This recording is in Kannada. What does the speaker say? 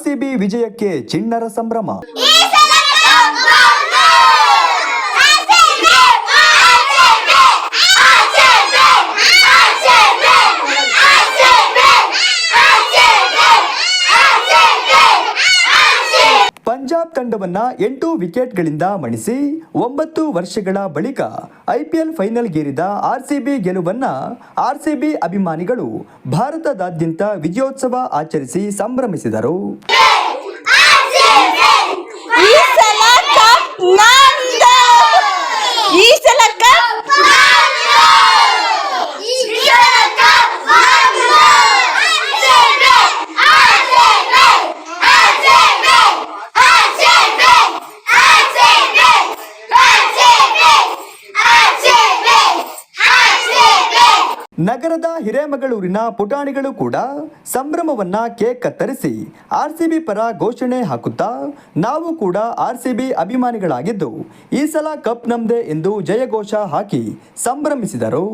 ಆರ್ಸಿಬಿ ವಿಜಯಕ್ಕೆ ಚಿಣ್ಣರ ಸಂಭ್ರಮ. ಪಂಜಾಬ್ ತಂಡವನ್ನ ಎಂಟು ವಿಕೆಟ್ಗಳಿಂದ ಮಣಿಸಿ ಒಂಬತ್ತು ವರ್ಷಗಳ ಬಳಿಕ ಐಪಿಎಲ್ ಫೈನಲ್ಗೇರಿದ ಆರ್ಸಿಬಿ ಗೆಲುವನ್ನ ಆರ್ಸಿಬಿ ಅಭಿಮಾನಿಗಳು ಭಾರತದಾದ್ಯಂತ ವಿಜಯೋತ್ಸವ ಆಚರಿಸಿ ಸಂಭ್ರಮಿಸಿದರು. ನಗರದ ಹಿರೇಮಗಳೂರಿನ ಪುಟಾಣಿಗಳು ಕೂಡ ಸಂಭ್ರಮವನ್ನ ಕೇಕ್ ಕತ್ತರಿಸಿ ಆರ್ಸಿಬಿ ಪರ ಘೋಷಣೆ ಹಾಕುತ್ತಾ ನಾವು ಕೂಡ ಆರ್ಸಿಬಿ ಅಭಿಮಾನಿಗಳಾಗಿದ್ದು ಈ ಸಲ ಕಪ್ ನಮ್ದೆ ಎಂದು ಜಯಘೋಷ ಹಾಕಿ ಸಂಭ್ರಮಿಸಿದರು.